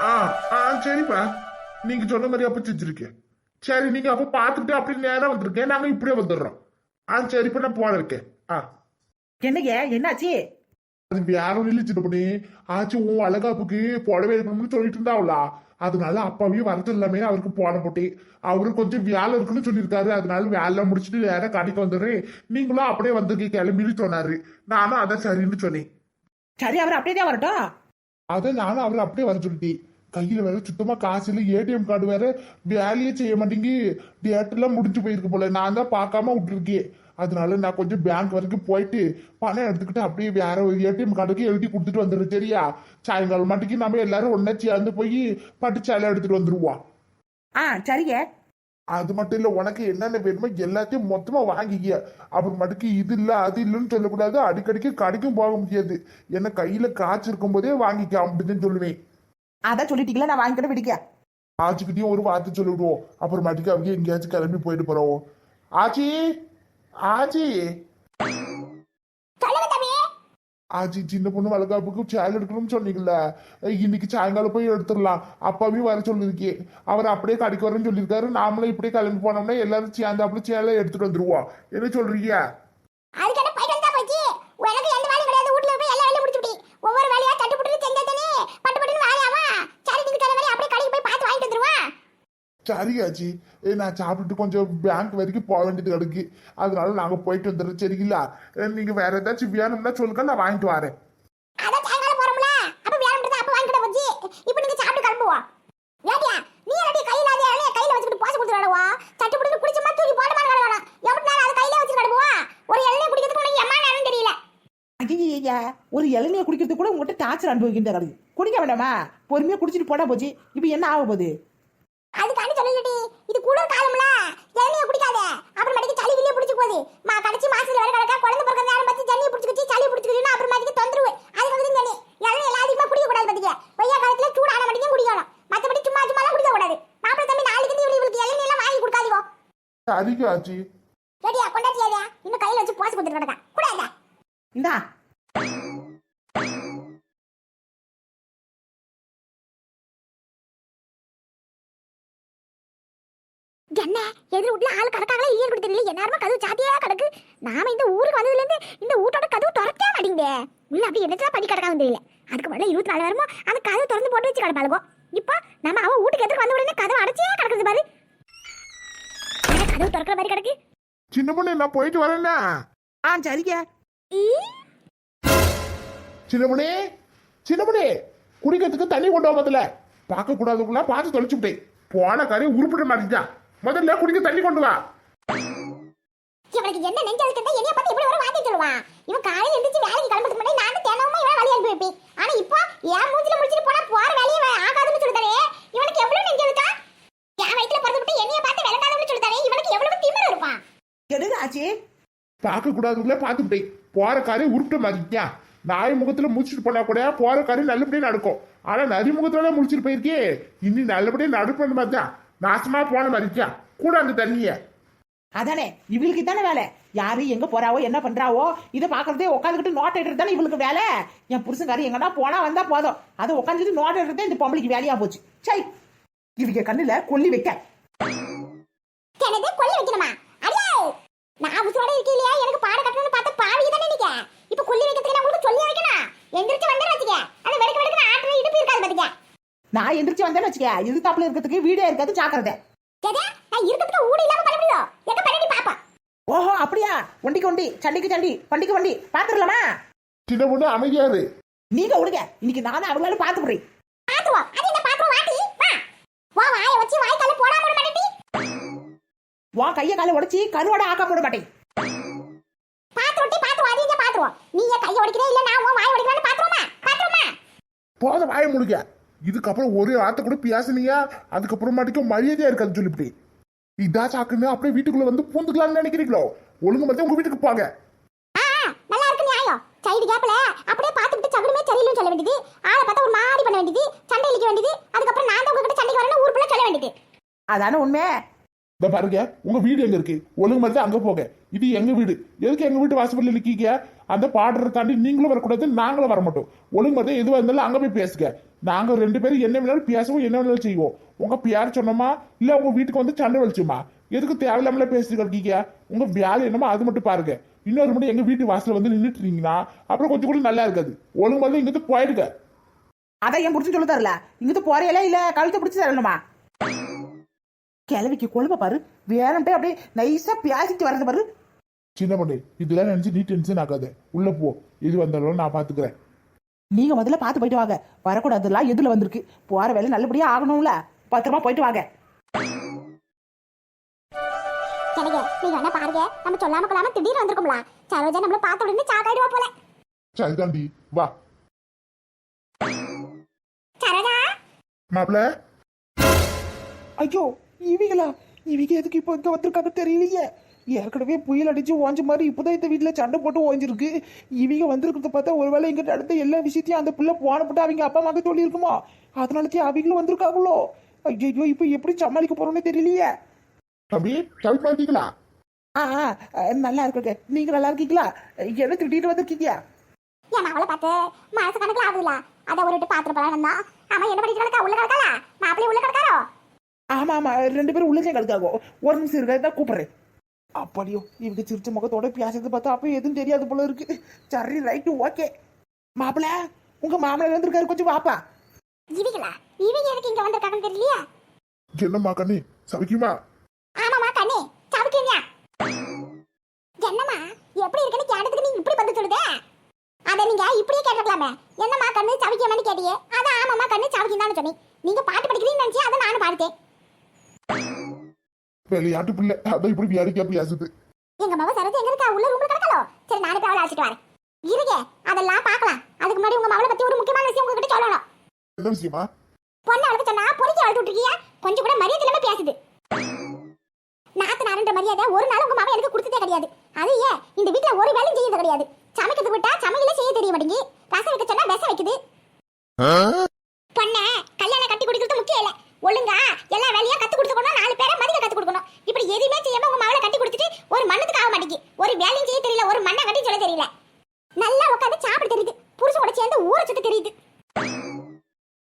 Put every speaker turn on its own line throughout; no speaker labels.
ஆ ஆ சரிப்பா. நீங்க சொன்ன மாதிரி அப்ப செஞ்சிருக்கேன். சரி நீங்க அப்ப பாத்துட்டு அப்படி நேரம் வந்திருக்கேன். நாங்க இப்படியே வந்துடுறோம். ஆ சரிப்பா நான் போன இருக்கேன். ஆ.
என்னங்க என்னாச்சு?
அது வேற ஒண்ணு இல்லை சின்ன பண்ணி. ஆச்சு உன் அழகாப்புக்கு புடவை எடுக்கணும்னு சொல்லிட்டு இருந்தாவுல அதனால அப்பாவையும் வரது எல்லாமே அவருக்கு போன போட்டி அவரு கொஞ்சம் வேலை இருக்குன்னு சொல்லியிருக்காரு. அதனால வேலை முடிச்சுட்டு நேரம் கடைக்கு வந்துடுறேன். நீங்களும் அப்படியே வந்திருக்கீங்க கிளம்பின்னு சொன்னாரு. நானும் அதான் சரின்னு சொன்னேன்.
சரி அவர் அப்படியே தான் வரட்டும்.
அதை நானும் அவர் அப்படியே வர சொல்லிட்டேன். கையில வேற சுத்தமா காசு இல்லை ஏடிஎம் கார்டு வேற வேலையே செய்ய மாட்டேங்கி டேட் எல்லாம் முடிஞ்சு போயிருக்கு போல. நான் தான் பார்க்காம விட்டுருக்கேன் அதனால நான் கொஞ்சம் பேங்க் வரைக்கும் போயிட்டு பணம் எடுத்துக்கிட்டு அப்படியே வேற ஒரு ஏடிஎம் கார்டுக்கு எழுதி கொடுத்துட்டு வந்துடுறேன் சரியா? சாயங்காலம் மாட்டிக்கு நம்ம எல்லாரும் ஒண்ணா சேர்ந்து போய் பட்டு சேலை எடுத்துட்டு வந்துருவோம்.
ஆ சரிங்க.
அது மட்டும் இல்ல உனக்கு என்னென்ன வேணுமோ எல்லாத்தையும் மொத்தமா வாங்கிக்க அப்புறம் மட்டுக்கு இது இல்ல அது இல்லைன்னு சொல்லக்கூடாது. அடிக்கடிக்கு கடைக்கும் போக முடியாது. என்ன கையில காய்ச்சி இருக்கும் போதே வாங்கிக்க அப்படின்னு சொல்லுவேன்.
அதான் சொல்லிட்டீங்களா நான் வாங்கிக்கிட்டு விடிக்க.
ஆச்சிக்கிட்டையும் ஒரு வார்த்தை சொல்லிவிடுவோம். அப்புறமாட்டிக்கு அவங்க எங்கேயாச்சும் கிளம்பி போயிட்டு போறோம். ஆச்சி ஆச்சி. ஆச்சி சின்ன பொண்ணு வளர்க்காப்புக்கு சேல் எடுக்கணும்னு சொன்னீங்கல்ல. இன்னைக்கு சாயங்காலம் போய் எடுத்துடலாம். அப்பாவையும் வர சொல்லியிருக்கேன். அவர் அப்படியே கடைக்கு வரேன்னு சொல்லியிருக்காரு. நாமளும் இப்படியே கிளம்பி போனோம்னா எல்லாரும் சேர்ந்து அப்படியே சேலை எடுத்துட்டு வந்துருவோம். என்ன சொல்றீங்க
அதுக்கு என்ன போயிட்டு வந்தா போச்சு உனக்கு எந்த வேலையும் கிடையாது வீட்ல போய் எல்லா வேலையும் முடிச்சுட்டி ஒவ்வொரு வேலையா தட்டு புட்டு செஞ்சா தானே பட்டு பட்டுன்னு வேலையாமா சரி நீங்க சொன்ன மாதிரி அப்படியே கடைக்கு போய் பார்த்து வாங்கிட்டு வந்துருவான்
சரி ஆச்சி நான் சாப்பிட்டுட்டு கொஞ்சம் பேங்க் வரைக்கும் போக வேண்டியது கிடக்கு அதனால நாங்க போயிட்டு வந்துடுறோம். சரிங்களா? ஏ, நீங்க வேற ஏதாச்சும் வேணும்னா சொல்லுங்க நான் வாங்கிட்டு வரேன்.
போட ஒரு இலைய குடிக்கிறதுக்கு உனக்கு எம்மா நேரம் தெரியல.
ஐயா ஒரு இளநியை குடிக்கிறது கூட உங்கள்கிட்ட டார்ச்சர் அனுபவிக்கின்ற கிடக்கு. குடிக்க வேண்டாமா? பொறுமையா குடிச்சிட்டு போனா போச்சு இப்போ என்ன ஆக போகுது?
இது குளிர் காலம்ல இளநிய குடிக்காத அப்புறமேட்டுக்கு சளி கிளிய பிடிச்சு போகுது. மா கடைசி மாசத்துல வர கிடக்கா குழந்தை பிறக்கிற நேரம் பார்த்து ஜல்லியை பிடிச்சிக்கிச்சு சளி பிடிச்சிக்கிச்சுன்னா அப்புறமேட்டுக்கு தொந்தரவு. அதுக்கு வந்து சொல்லி இளநீ எல்லாம் அதிகமா குடிக்க கூடாது பாத்தீங்க வெய்ய காலத்துல சூடான மட்டும் குடிக்கணும். மத்தபடி சும்மா சும்மா எல்லாம் குடிக்க கூடாது. மாப்பிள்ளை தம்பி நாளைக்கு இருந்து இவளுக்கு இளநீ எல்லாம் வாங்கி கொடுக்காதீங்க.
சரிங்க ஆச்சி.
ஏடியா கொண்டாட்டியாடியா இன்னும் கையில வச்சு போஸ் கொடுத்துட்டு கிடக்கா. கூடாதா
இந்தா.
என்ன? எதிர் வீட்டுல ஆள் கிடக்காங்களா இல்லையா கூட தெரியல எல்லாருமே கதவு சாத்தியா கிடக்கு. நாம இந்த ஊருக்கு வந்ததுல இருந்து இந்த வீட்டோட கதவு திறக்கவே மாட்டேங்குதே. உள்ள அப்படி என்னதான் பண்ணி கிடக்காம தெரியல. அதுக்கு பதிலா இருபத்தி நாலு நேரமும் அந்த கதவு திறந்து போட்டு வச்சு கிடப்பாளுகோ இப்போ நம்ம அவன் வீட்டுக்கு எதிர்க்கு வந்த உடனே கதவு அடைச்சே கிடக்குது பாரு. கதவு திறக்கிற மாதிரி கிடக்கு?
சின்ன பொண்ணு நான் போயிட்டு வரேன்னா?
ஆ சரிங்க.
சின்ன பொண்ணு சின்ன பொண்ணு குடிக்கிறதுக்கு தண்ணி கொண்டு வா முதல்ல பார்க்க கூடாதுக்குள்ள பார்த்து தொலைச்சு விட்டேன். போன காரியம் உருப்பிட மாட்டேங்கிறான் முதல்ல குடிக்க தண்ணி கொண்டு வா.
இவனுக்கு என்ன நெஞ்சு அதுக்கு என்னைய பார்த்து இப்படி ஒரு வார்த்தை சொல்லுவான் இவன் காலையில எந்திரிச்சு வேலைக்கு கிளம்புறதுக்கு முன்னாடி நான் தினமும் இவன் வழி அனுப்பி வைப்பேன். ஆனா இப்போ என் மூஞ்சில முடிச்சிட்டு போனா போற வேலையை இவன் ஆகாதுன்னு சொல்லிட்டாரே இவனுக்கு எவ்வளவு நெஞ்சு இருக்கா என் வயித்துல பிறந்து விட்டு என்னைய பார்த்து விளங்காதவன்னு சொல்லிட்டாரே இவனுக்கு எவ்வளவு திமிரு இருப்பான்
எடுங்க ஆச்சு?
பார்க்க கூடாதுக்குள்ள பார்த்து விட்டேன் போற காரியம் உருப்பிட மாட்டேங்கிறான் நாய் முகத்துல முடிச்சுட்டு போனா கூட போற காரியம் நல்லபடியா நடக்கும். ஆனா நரி முகத்துல முடிச்சுட்டு போயிருக்கே இனி நல்லபடியா நடப்பது மாதிரி தான் நாசமா போன மதிச்சா. கூட அந்த தண்ணிய.
அதானே இவளுக்கு தானே வேலை? யாரு எங்க போறாவோ என்ன பண்றாவோ இதை பாக்குறதே உட்காந்துக்கிட்டு நோட் எடுத்து தானே இவளுக்கு வேலை? என் புருஷன்காரி எங்கன்னா போனா வந்தா போதும். அதை உட்காந்துட்டு நோட் எடுத்தே இந்த பொம்பளைக்கு வேலையா போச்சு. சரி இவங்க கண்ணுல கொல்லி வைக்க
எனது கொல்லி வைக்கணுமா அடியே நான் உசுரோட இருக்கே இல்லையா எனக்கு பாட கட்டணும்னு பார்த்த பாவி தானே நீங்க இப்ப கொல்லி வைக்கிறதுக்கு நான் உங்களுக்கு சொல்லி வைக்கணும் எந்திரிச்சு வந்து வச்சுக்க அந்த வெடுக்க வெடுக்க ஆட்டுற இடுப்பு இருக்காது பாத்துக்க
நான் எந்திரிச்சு வந்தேன்னு வச்சுக்க இது தாப்புல இருக்கிறதுக்கு வீடே இருக்காது ஜாக்கிரதை.
நான் இருக்கிறதுக்கு ஊடு இல்லாம பண்ண முடியும் எங்க பண்ணி பாப்பா.
ஓஹோ அப்படியா? ஒண்டிக்கு ஒண்டி சண்டிக்கு சண்டி வண்டிக்கு வண்டி பாத்துடலாமா
சின்ன பொண்ணு அமைதியாரு
நீங்க விடுங்க இன்னைக்கு நானும் அவங்களால பாத்து
பாத்துவோம் அது என்ன பாத்துவோம் வாட்டி வா. வா வாய வச்சு வாய் கால போடாம விட மாட்டேடி
உன் கைய காலை உடைச்சி கருவாடை ஆக்காம விட மாட்டேன்.
பாத்து விட்டு பாத்து வாதி இங்க பாத்துவோம் நீ கைய உடைக்கிறே இல்ல நான் உன் வாய் உடைக்கிறான்னு பாத்துவோமா பாத்துவோமா
போத வாய முடிக்க இதுக்கப்புறம் ஒரு வார்த்தை கூட பேசுனீங்க அதுக்கப்புறமாட்டிக்கும் மரியாதையா இருக்காது சொல்லிவிட்டு. இதா சாக்குன்னு அப்படியே வீட்டுக்குள்ள வந்து பூந்துக்கலாம்னு நினைக்கிறீங்களோ? ஒழுங்கு மட்டும் உங்க வீட்டுக்கு போங்க.
ஆ ஆ, நல்லா இருக்கு நியாயம். சைடு கேப்ல அப்படியே பாத்துக்கிட்டு சகுனமே சரியில்லைன்னு சொல்ல வேண்டியது. ஆளை பார்த்தா ஒரு மாதிரி பண்ண வேண்டியது. சண்டை இழிக்க வேண்டியது. அதுக்கப்புறம் நான் தான் உங்ககிட்ட சண்டைக்கு வரேன்னு ஊர் சொல்ல வேண்டியது.
அதானே உண்மை?
இந்த பாருங்க உங்க வீடு எங்க இருக்கு? ஒழுங்கு மாதிரி அங்க போங்க. இது எங்க வீடு? எதுக்கு எங்க வீட்டு வாசப்படியில் நிக்கீங்க? அந்த பாடுறத தாண்டி நீங்களும் வரக்கூடாது நாங்களும் வர மாட்டோம் ஒழுங்கு எதுவாக இருந்தாலும் அங்கே போய் பேசுங்க. நாங்கள் ரெண்டு பேரும் என்ன வேணாலும் பேசுவோம் என்ன வேணாலும் செய்வோம். உங்கள் பியார் சொன்னோமா? இல்லை உங்கள் வீட்டுக்கு வந்து சண்டை வலிச்சுமா? எதுக்கு தேவையில்லாமல பேசிட்டு இருக்கீங்க? உங்கள் வேலை என்னமோ அது மட்டும் பாருங்க. இன்னொரு மட்டும் எங்கள் வீட்டு வாசலில் வந்து நின்றுட்டு இருந்தீங்கன்னா அப்புறம் கொஞ்சம் கூட நல்லா இருக்காது. ஒழுங்கு வந்து இங்கிருந்து போயிடுங்க.
அதான் என் பிடிச்சி சொல்ல தரல. இங்கிட்டு போறையில இல்ல கழுத்தை பிடிச்சி தரணுமா? கிளவிக்கு கொழுப்ப பாரு. வேணும்ட்டே அப்படியே நைஸா பியாசிட்டு வரது பாரு.
சின்ன பொண்ணு. இதெல்லாம் நினைச்சு நீ டென்ஷன் ஆகாத. உள்ள போ. எது வந்தாலும் நான் பாத்துக்கிறேன்.
நீங்க முதல்ல பார்த்து போயிட்டு வாங்க. வரக்கூடாதுலாம் எதுல வந்திருக்கு. போற வேலை நல்லபடியா ஆகணும்ல. பத்திரமா போயிட்டு வாங்க.
எனக்கு நீங்க என்ன பாருங்க. நம்ம சொல்லாம கொள்ளாம திடீர்னு வந்திருக்கோம்ல. சரோஜா நம்மள பார்த்த உடனே சாக்காயிடுவா போல.
சரிதாண்டி. வா.
சரோஜா?
மாப்பிள்ள
ஐயோ இவங்களா இவங்க எதுக்கு இப்போ இங்க வந்திருக்காங்க தெரியலையே. ஏற்கனவே புயல் அடிச்சு ஓஞ்ச மாதிரி இப்போதான் இந்த வீட்டுல சண்டை போட்டு ஓஞ்சிருக்கு. இவங்க வந்திருக்கிறத பார்த்தா ஒருவேளை இங்க நடந்த எல்லா விஷயத்தையும் அந்த பிள்ளை போன போட்டு அவங்க அப்பா அம்மாக்கு சொல்லியிருக்குமா? அதனாலதான் அவங்களும் வந்திருக்காங்களோ? ஐயோ இப்போ எப்படி சமாளிக்க போறோம்னு தெரியலையே.
தம்பி பாத்தீங்களா
ஆ நல்லா இருக்குங்க. நீங்க நல்லா இருக்கீங்களா? என்ன திட்டிட்டு வந்திருக்கீங்க?
என் அவளை பார்த்து மாச கணக்குல ஆகுதுல அதை ஒரு விட்டு பாத்துட்டு போலாம் தான் அவன் என்ன கிடக்கா? உள்ள கிடக்காளா? மாப்பிள்ளை உள்ள கிடக்காரோ?
ஆமா ஆமா. ரெண்டு பேரும் உள்ளே கலக்காகும் ஒரு நிமிஷம் இருக்க தான் கூப்பிடுறேன். அப்படியோ இவங்க சிரிச்ச முகத்தோட பேசுறது பார்த்தா அப்ப எதுவும் தெரியாது போல இருக்கு. சரி ரைட்டு ஓகே மாப்பிள உங்க மாமனார் வந்திருக்காரு கொஞ்சம் வாப்பா.
இவங்களா? இவங்க எதுக்கு இங்க வந்திருக்காங்கன்னு தெரியலையா?
என்னம்மா கண்ணு? சவிக்குமா
ஆமாமா கண்ணே சவுக்கியா என்னம்மா எப்படி இருக்குன்னு கேட்டதுக்கு நீ இப்படி பதில் சொல்லுதே? அத நீங்க இப்படியே கேட்டிருக்கலாமே. என்னம்மா கண்ணு சவிக்கியமான்னு கேட்டியே? அதான் ஆமாமா கண்ணு சவிக்கியம் தான் சொன்னி நீங்க பாட்டு படிக்கிறீங்கன்னு நினைச்சு அதை நானும் பாடுத்தேன்
விளையாட்டு பிள்ளை. அதான் இப்படி வேடிக்கையா பேசுது.
எங்க மவ சரத்து எங்க இருக்கா? உள்ள ரூம்ல கிடக்காளோ? சரி நானே போய் அவளை அழைச்சிட்டு வரேன். இருங்க அதெல்லாம் பார்க்கலாம். அதுக்கு முன்னாடி உங்க மவளை பத்தி ஒரு முக்கியமான விஷயம் உங்ககிட்ட சொல்லணும்.
என்ன விஷயமா?
பொண்ணு அவளுக்கு சொன்னா பொறுக்கி அழுத்து விட்டுருக்கியா கொஞ்சம் கூட மரியாதை இல்லாம பேசுது. நாத்து நாரன்ற மரியாதை ஒரு நாள் உங்க மாமா எனக்கு கொடுத்ததே கிடையாது. அது ஏன்? இந்த வீட்ல ஒரு வேலையும் செய்யறது கிடையாது. சமைக்கிறது விட்டா சமையல செய்ய தெரிய மாட்டேங்கி. ரசம் வைக்க சொன்னா விஷம் வைக்குது. பொண்ண கல்யாணம் கட்டி கொடுக்கறது முக்கியம் இல்ல. ஒழுங்கா எல்லா வேலையும் கத்து கொடுத்துக்கணும் நாலு பேரை மதிக்க கத்து கொடுக்கணும். இப்படி எதுவுமே செய்யாம உங்க மகளை கட்டி கொடுத்துட்டு ஒரு மண்ணத்துக்கு ஆக மாட்டேங்கி ஒரு வேலையும் செய்ய தெரியல ஒரு மண்ணை கட்டி சொல்ல தெரியல. நல்லா உட்காந்து சாப்பிட தெரியுது. புருஷனோட சேர்ந்து ஊரை சுத்த தெரியுது.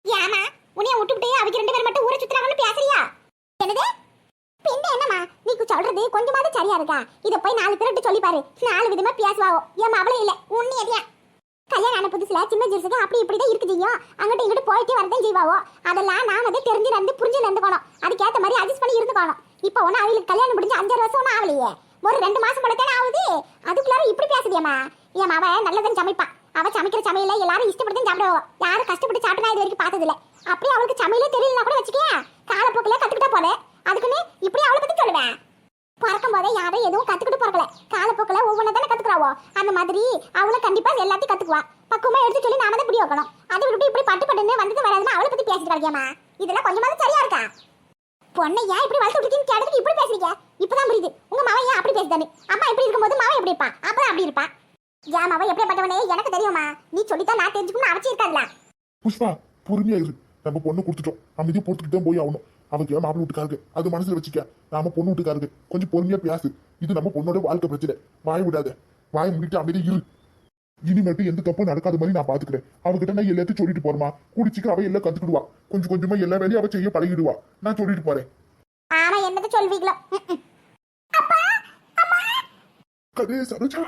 ஏமா உன்னைய விட்டுவிட்டு அவங்க ரெண்டு பேரும் மட்டும் ஊரை சுத்துறாங்கன்னு பேசுறியா? என்னது? பின்ன என்னம்மா நீ சொல்றது கொஞ்சமாவது சரியா இருக்கா? இதை போய் நாலு பேர்கிட்ட சொல்லி பாரு நாலு விதமா பேசுவாவோ. ஏமா அவளே இல்ல உன்னி எதையா கல்யாணம் ஆன புதுசுல சின்ன ஜிருசுக்கு அப்படி இப்படிதான் இருக்குதுங்க அங்கிட்ட இங்கிட்ட போயிட்டே வரதான் செய்வாவோ. அதெல்லாம் நான் வந்து தெரிஞ்சு நடந்து புரிஞ்சு நடந்துக்கணும் அதுக்கேத்த மாதிரி அட்ஜஸ்ட் பண்ணி இருந்துக்கணும். இப்போ ஒன்னும் அவளுக்கு கல்யாணம் முடிஞ்சு அஞ்சாறு வருஷம் ஒன்றும் ஆகலையே. ஒரு ரெண்டு மாசம் போல தானே ஆகுது. அதுக்குள்ளார இப்படி பேசுதியம்மா ஏன் அவ நல்லதான் சமைப்பான் அவ சமைக்கிற சமையல எல்லாரும் இஷ்டப்பட்டு சாப்பிடுவோம் யாரும் கஷ்டப்பட்டு சாப்பிட்டா இது வரைக்கும் பார்த்ததில்ல. அப்படியே அவளுக்கு சமையலே தெரியலனா கூட வச்சுக்கேன் காலப்போக்கில் கத்துக்கிட்டா போல அதுக்குன்னு இப்படி அவளை போதே யாரும் எதுவும் கத்துக்கிட்டு போறல காலப்போக்கில் ஒவ்வொன்றா தானே கத்துக்கிறாவோ? அந்த மாதிரி அவளும் கண்டிப்பா எல்லாத்தையும் கத்துக்குவா. பக்குவமா எடுத்து சொல்லி நாம தான் இப்படி வைக்கணும். அதை விட்டு இப்படி பட்டு பட்டுன்னு வந்தது வராதுன்னு அவளை பத்தி பேசிட்டு கிடைக்காமா இதெல்லாம் கொஞ்சமாவது சரியா இருக்கா? பொண்ணை ஏன் இப்படி வளர்த்து விட்டுருக்கீங்க கேட்டதுக்கு இப்படி பேசுறீங்க? இப்பதான் புரியுது. உங்க மாவன் ஏன் அப்படி பேசுதானு அம்மா இப்படி இருக்கும்போது மாவன் எப்படி இருப்பா? அப்பதான் அப்படி இருப்பா. ஏன் மாவன் எப்படிப்பட்டவனே எனக்கு தெரியுமா? நீ சொல்லித்தான் நான் தெரிஞ்சுக்கணும் அவசியம் இருக்காதுல
புஷ்பா பொறுமையா இரு. நம்ம பொண்ணு கொடுத்துட்டோம். அமைதியா பொறுத்துக்கிட்டு தான் போய் ஆகணும். அவங்க மாப்பிள்ளை வீட்டுக்காருக்கு அது மனசுல வச்சுக்க. நாம பொண்ணு வீட்டுக்காருக்கு கொஞ்சம் பொறுமையா பேசு. இது நம்ம பொண்ணோட வாழ்க்கை பிரச்சனை. வாய் விடாத. வாய் முடிட்டு அமைதியா இரு. இனிமேட்டு எந்த தப்பும் நடக்காத மாதிரி நான் பாத்துக்கிறேன். அவகிட்ட நான் எல்லாத்தையும் சொல்லிட்டு போறேமா குடிச்சிக்க அவ எல்லாம் கத்துக்கிடுவா. கொஞ்சம் கொஞ்சமா எல்லா வேலையும் அவ செய்ய பழகிடுவா. நான் சொல்லிட்டு போறேன்.
ஆனா என்னது சொல்வீங்களோ?
கதே சரோஜா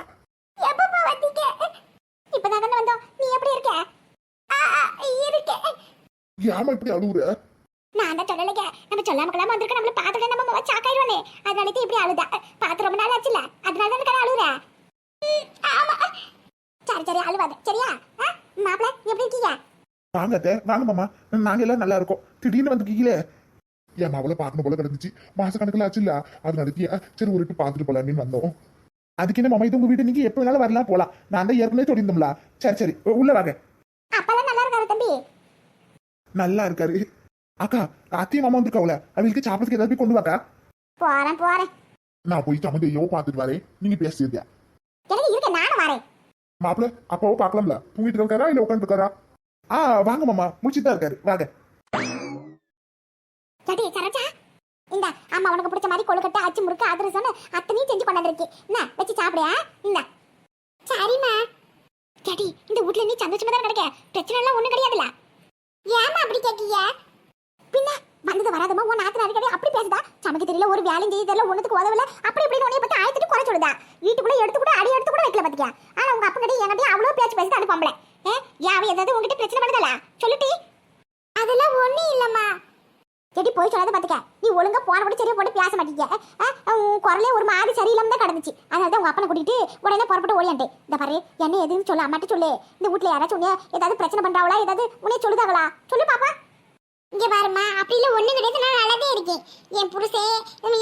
எப்பப்பா வந்தீங்க இப்பதான் கண்ணு வந்தோம் நீ எப்படி இருக்க ஆ, ஆ, இருக்கேன்
ஏமா இப்படி அழுவுற?
நான் தான் சொல்லலைங்க. நம்ம சொல்லாம கிளாம வந்திருக்க நம்மள பார்த்துட்டு நம்ம முகம் சாக்காயிடுவானே. அதனால தான் இப்படி அழுதா. பார்த்து ரொம்ப நாள் ஆச்சுல அதனால தான் கடை ஆமா. சரி சரி அழுவாத. சரியா? ஆ, மாப்பிள எப்படி இருக்கீங்க?
வாங்க அத்தை வாங்க மாமா. நாங்க எல்லாம் நல்லா இருக்கோம். திடீர்னு வந்துருக்கீங்களே என் அவளை பார்க்கணும் போல கிடந்துச்சு. மாச கணக்கில் ஆச்சு இல்ல அது நடத்திய சரி ஒரு விட்டு பார்த்துட்டு போலான்னு வந்தோம். அதுக்கு என்ன மாமா இது உங்க வீட்டு நீங்க எப்ப வேணாலும் வரலாம் போலாம். நான் தான் ஏற்கனவே சொல்லியிருந்தோம்ல. சரி சரி உள்ள வாங்க.
அப்பெல்லாம் நல்லா இருக்காரு தம்பி?
நல்லா இருக்காரு அக்கா அத்தையும் மாமா வந்திருக்காவுல. அவங்களுக்கு சாப்பிடறதுக்கு ஏதாவது கொண்டு வாக்கா?
போறேன் போறேன்.
நான் போய் சமந்தையோ பார்த்துட்டு வரேன். நீங்க பேசியிருந்தியா
எனக்கு இருக்க நானும் வரேன்.
மாப்பிள்ள அப்பாவோ பார்க்கலாம்ல? தூங்கிட்டு இருக்காரா இல்ல உட்காந்து இருக்காரா ஆ வாங்க மாமா. முடிச்சுட்டு தான் இருக்காரு. வாங்க.
சட்டி சரோஜா இந்த அம்மா உனக்கு பிடிச்ச மாதிரி கொழுக்கட்டை அச்சு முறுக்கு அதிரசம்னு அத்தனையும் செஞ்சு கொண்டாந்துருக்கு என்ன வச்சு சாப்பிடுயா? இந்த. சரிம்மா. கேடி இந்த வீட்ல நீ சந்தோஷமா தான் கிடைக்க? பிரச்சனை எல்லாம் ஒண்ணும் கிடையாதுல்ல. ஏமா அப்படி கேக்கீங்க பின்ன வந்தது வராதமா உன் நாத்தனார் கடை அப்படி பேசுதா? சமைக்க தெரியல ஒரு வேலையும் செய்ய தெரியல ஒண்ணுத்துக்கு உதவல. அப்படி இப்படி உன்னைய பத்தி ஆயத்துட்டு குறை சொல்லுதா? வீட்டுக்குள்ள எடுத்து கூட அடி எடுத்து கூட வைக்கல பாத்தியா? ஆனா உங்க அப்பா கிட்ட என்கிட்ட அவ்வளவு பேச்சு பேசுது அது ஏ ஏன் ஏதாவது உங்ககிட்ட பிரச்சனை பண்ணுதல? சொல்லுட்டி. அதெல்லாம் ஒன்றும் இல்லம்மா. எடி போய் சொல்லாத பார்த்துக்க நீ ஒழுங்கா போன கூட சரியா போட்டு பேச மாட்டீங்க குரலே ஒரு மாதிரி சரியில்லாம தான் கிடந்துச்சு. அதனால தான் உங்க அப்பனை கூட்டிட்டு உடனே புறப்பட்டு ஓடியான்ட்டு இந்த பாரு என்ன எதுன்னு சொல்ல அம்மாட்ட சொல்லு. இந்த வீட்ல யாராச்சும் உன்னே ஏதாவது பிரச்சனை பண்றாங்களா? ஏதாவது உன்னே சொல்லுதாங்களா? சொல்லு பாப்பா. இங்க பாருமா அப்படிலாம் ஒண்ணு கிடையாது. நான் நல்லதே இருக்கேன். என் புருஷே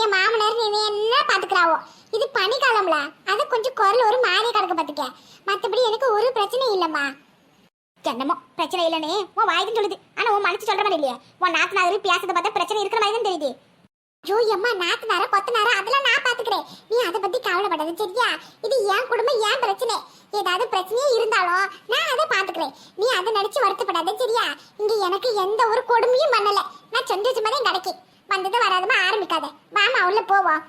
என் மாமனார் நீ என்ன பாத்துக்கிறாவோ. இது பனிக்காலம்ல. அது கொஞ்சம் குரல் ஒரு மாதிரி கிடக்க பாத்துக்க. மத்தபடி எனக்கு ஒரு பிரச்சனையும் இல்லம்மா. என்னமோ பிரச்சனை இல்லனே உன் வாய்க்கு சொல்லுது. ஆனா உன் மனசு சொல்ற மாதிரி இல்லையே. உன் நாத்தனாரு பேசுறத பார்த்தா பிரச்சனை இருக்கிற மாதிரி தான் தெரியுது. ஐயோ அம்மா நாத்தனார கொத்தனார அதெல்லாம் நான் பாத்துக்கிறேன். நீ அதை பத்தி கவலைப்படாத சரியா? இது என் குடும்பம் என் பிரச்சனை. ஏதாவது பிரச்சனையே இருந்தாலும் நான் அதை பாத்துக்கிறேன். நீ அதை நினைச்சு வருத்தப்படாத சரியா? இங்க எனக்கு எந்த ஒரு கொடுமையும் பண்ணல. நான் சந்தோஷமா தான் கிடைக்கும் வந்தது வராதமா ஆரம்பிக்காத. வாமா உள்ள போவோம்.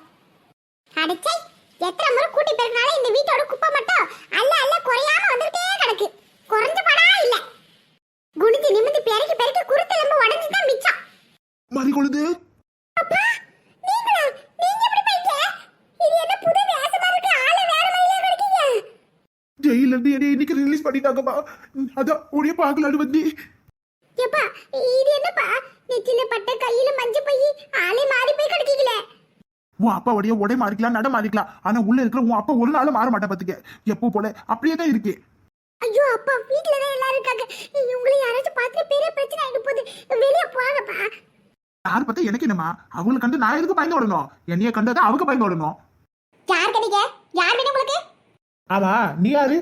அடிச்சை எத்தனை முறை கூட்டி பெருக்கினாலும் இந்த வீட்டோட குப்பை மட்டும் அல்ல அல்ல குறையாம வந்துட்டே கிடக்கு. குறைஞ்ச படா இல்ல. குனிஞ்சு நிமிந்து பெருக்கி பெருக்கி குருத்தெலும்பு உடஞ்சு தான் மிச்சம்.
மறி கொழுது
அப்பா நீங்களா? நீங்க எப்படி போயிட்டே இது என்ன புது வேஷமா இருக்கு? ஆள வேற மாதிரியே கிடைக்கீங்க.
ஜெயில இருந்து என்னை இன்னைக்கு ரிலீஸ் பண்ணிட்டாங்கப்பா அதான் உடைய பார்க்கலான்னு வந்து
ஏப்பா இது என்னப்பா? நெத்தில பட்ட கையில மஞ்ச பை ஆளே மாறி போய் கிடக்கீங்களே.
உன் அப்பா உடைய உடை மாறிக்கலாம் நட மாறிக்கலாம். ஆனா உள்ள இருக்கிற உன் அப்பா ஒரு நாளும் மாற மாட்டா பாத்துக்க. எப்போ போல? அப்படியே தான் இருக்கு.
ஐயோ அப்பா வீட்ல தான் எல்லாரும் இருக்காங்க. உங்களை யாராச்சும் பார்த்து பெரிய பிரச்சனை ஆயிட்டு போகுது. வெளியே போங்கப்பா.
யார் பார்த்தா எனக்கு என்னமா அவங்களை கண்டு நான் எதுக்கு பயந்து விடணும் என்னைய கண்டதான் அவங்க பயந்து விடணும்
யார் கிடைக்க யார் வேணும் உங்களுக்கு?
ஆமா நீ யாரு?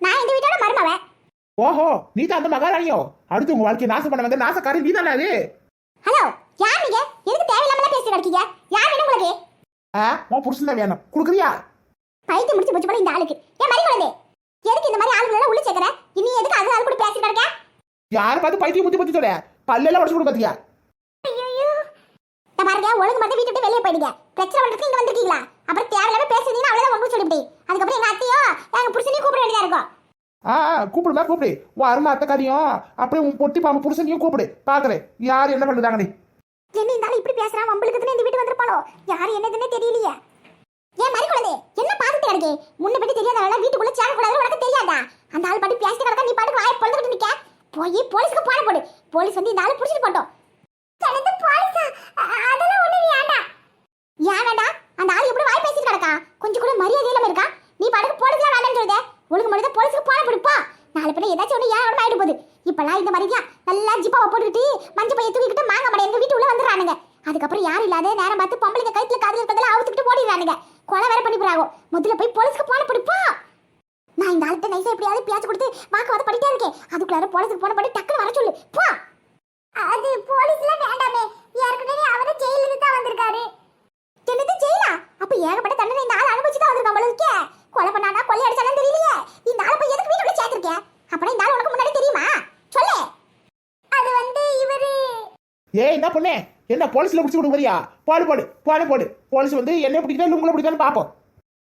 நான் இந்த வீட்டோட மருமவ.
ஓஹோ நீ தான் அந்த மகாராணியோ? அடுத்து உங்க வாழ்க்கையை நாசம் பண்ண வந்த நாசக்காரி நீ தானே அது?
ஹலோ யார் நீங்க? எதுக்கு தேவையில்லாமலாம் பேசிட்டு இருக்கீங்க யார் வேணும் உங்களுக்கு?
ஆ, உன் புருஷன் தான் வேணும். கொடுக்குறியா?
பைத்தியம் முடிச்சு போச்சு போல இந்த ஆளுக்கு. ஏன் மறி குழந்தை எதுக்கு இந்த மாதிரி ஆளுங்களை உள்ள சேர்க்கற? இனி எதுக்கு அது ஆள் கூட பேசிட்டு இருக்க
யார் பார்த்து பைத்தியம் முத்தி பத்தி சொல்ல பல்லெல்லாம் உடச்சு கொடு பாத்தியா?
ஐயோ இந்த பாருங்க ஒழுங்கு மட்டும் வீட்டு விட்டு வெளியே போயிடுங்க பிரச்சனை பண்றதுக்கு இங்க வந்திருக்கீங்களா? அப்புறம் தேவையில்லாம பேசுறீங்கன்னா அவ்வளவுதான் உங்களுக்கு சொல்லிவிட்டேன். அதுக்கப்புறம் எங்க அத்தையோ எங்க புருஷனையும் கூப்பிட வேண்டியதா இருக்கும்?
ஆ கூப்பிடுமா கூப்பிடு உன் அருமை அத்தைக்காரியும் அப்படியே உன் பொட்டி பாம்பு புருஷனையும் கூப்பிடு. பாக்குறேன் யார் என்ன பண்ணுறாங்க நீ
என்ன இருந்தாலும் இப்படி பேசுறான்? வம்பளுக்கு இந்த வீட்டு வந்திருப்பானோ யாரு என்னதுன்னே தெரியலையே. ஏன் மாதிரி குழந்தை என்ன பாத்துட்டு கிடக்கு? முன்ன பத்தி தெரியாதவள வீட்டுக்குள்ள சேர கூடாது உனக்கு தெரியாதா? அந்த ஆள் பாட்டு பேசிட்டு கிடக்க நீ பாட்டுக்கு வாய் பொழுதுகிட்டு நிக்க. போய் போலீஸ்க்கு போன போடு. போலீஸ் வந்து இந்த ஆள் புடிச்சிட்டு போட்டோம் எனக்கு போலீஸா அதெல்லாம் ஒண்ணு வேண்டாம் ஏன் வேண்டாம் அந்த ஆள் எப்படி வாய் பேசிட்டு கிடக்கா கொஞ்சம் கூட மரியாதை இல்லாம இருக்கா நீ பாட்டுக்கு போலீஸ்லாம் வேண்டாம்னு சொல்லுதே ஒழுங்கு மனித போலீஸ்க்கு போன போடுப்பா நாலு பேர் ஏதாச்சும் ஒன்று ஏன் உடம்பு ஆயிட்டு போகுது இப்பெல்லாம் இந்த மாதிரியா நல்லா ஜிப்பாவை போட்டுக்கிட்டு மஞ்சள் பைய தூக்கிக்கிட்டு மாங்க மாட்டேன் எங்க வீட்டு உள்ள வந்துடுறானுங்க அதுக்கப்புறம் யாரும் இல்லாத நேரம் பார்த்து பொம்பளைங்க கழுத்துல காதுல இருக்கிறதெல்லாம் அவுத்துக்கிட்டு போடிடுறானுங்க கொலை வேற பண்ணி போறாங்க முதல்ல போய் போலீஸ்க்கு போன போடுப்பா நான் இந்த ஆள்கிட்ட நைஸா எப்படியாவது பேச்சு கொடுத்து வாக்குவாதம் பண்ணிட்டே இருக்கேன் அதுக்குள்ளார போலீஸ்க்கு போன படி டக்குன்னு வர சொல்லு போ அது போலீஸ்லாம் வேண்டாமே ஏற்கனவே அவரு ஜெயில இருந்து தான் வந்திருக்காரு என்னது ஜெயிலா அப்ப ஏகப்பட்ட தண்டனை இந்த ஆள் அனுபவிச்சு தான் வந்திருக்கான் போல இருக்கே கொலை பண்ணானா கொலை அடிச்சாலும் தெரியலையே இந்த ஆளை போய் எதுக்கு வீட்டுக்குள்ள சேர்த்திருக்க அப்படின்னா இந்த ஆள் உனக்கு முன்னாடி தெரியுமா சொல்லு அது வந்து இவரு
ஏய் என்ன பொண்ணே? என்ன போலீஸ்ல பிடிச்சி விடுங்க வரியா பாடு போடு பாடு போடு. போலீஸ் வந்து என்ன பிடிக்கிறா உங்களை பிடிக்கான்னு பார்ப்போம்.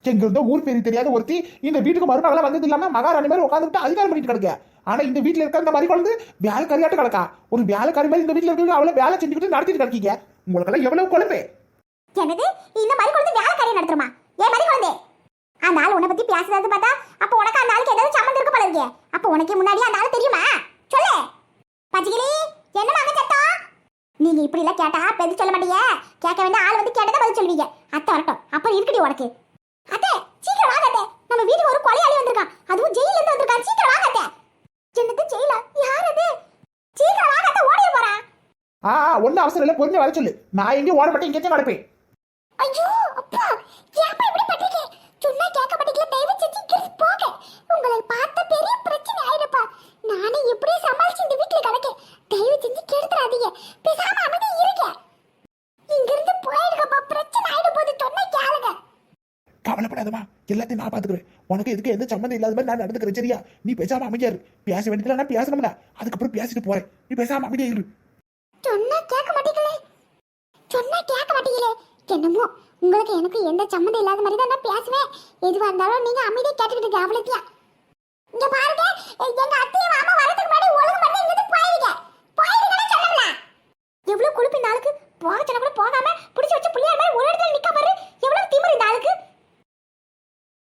எங்க இருந்தோ ஊர் பேரு தெரியாத ஒருத்தி இந்த வீட்டுக்கு மருமகளா வந்தது இல்லாம மகாராணி மாதிரி உட்காந்துட்டு அதிகாரம் பண்ணிட்டு கிடக்க. ஆனா இந்த வீட்டுல இருக்க அந்த மாதிரி குழந்தை வேலைக்காரியாட்டு கிடக்கா? ஒரு வேலைக்காரி மாதிரி இந்த வீட்டுல இருக்க அவளை வேலை செஞ்சுக்கிட்டு நடத்திட்டு கிடக்கீங்க. உங்களுக்கெல்லாம் எவ்வளவு குழம்பு
என்னது? இந்த மாதிரி குழந்தை வேலை காரியம் நடத்துறமா? ஏன் மாதிரி குழந்தை அந்த ஆள் உன்னை பத்தி பேசுறது பார்த்தா அப்ப உனக்கு அந்த ஆளுக்கு ஏதாவது சம்மந்தம் இருக்க போல இருக்கே. அப்ப உனக்கு முன்னாடி அந்த ஆள் தெரியுமா? சொல்லு. பச்சிகிளி என்ன வாங்க சத்தம்? நீங்க இப்படி எல்லாம் கேட்டா பதில் சொல்ல மாட்டீங்க. கேட்க வேண்டிய ஆள் வந்து கேட்டதா பதில் சொல்லுவீங்க. அத்தை வரட்டும். அப்புறம் இருக்குடி உனக்கு. அத்தை சீக்கிரம் வாங்க அத்தை. நம்ம வீட்டுக்கு ஒரு கொலையாளி வந்திருக்கான். அதுவும் ஜெயில இருந்து வந்திருக்கான். சீக்கிரம் வாங்க அத்தை. என்னது ஜெயில யார் அது? சீக்கிரம் வாங்க அத்தை. ஓடி போறான்.
ஆ ஒண்ணு அவசரம் இல்ல. பொறுமையா வர சொல்லு. நான் எங்க ஓட மாட்டேன் இங்கே நடப்பேன் எனக்கு எந்த சம்மந்தம் இல்லாத மாதிரி நான் நடந்துக்கிறேன் சரியா? நீ பேசாம அமைதியாரு பேச வேண்டியதுல நான் பேசணும்ல. அதுக்கப்புறம் பேசிட்டு போறேன். நீ பேசாம அமைதியா இரு.
சொன்னா கேட்க மாட்டீங்களே? சொன்னா கேட்க மாட்டீங்களே? என்னமோ உங்களுக்கு எனக்கு எந்த சம்மந்தம் இல்லாத மாதிரி தான் நான் பேசுவேன். எதுவா இருந்தாலும் நீங்க அமைதியா கேட்டுக்கிட்டு அவ்வளோத்தியா இங்க பாருங்க எங்க அத்தையும் மாமா வரதுக்கு முன்னாடி ஒழுங்கு பண்ணி இங்க போயிருங்க. போயிருங்கன்னு சொல்லல. எவ்வளவு குழுப்பின் நாளுக்கு போக சொன்ன கூட போகாம பிடிச்சி வச்சு பிள்ளையார் மாதிரி ஒரு இடத்துல நிக்க பாரு எவ்வளவு திமிரு இந்த ஆளுக்கு.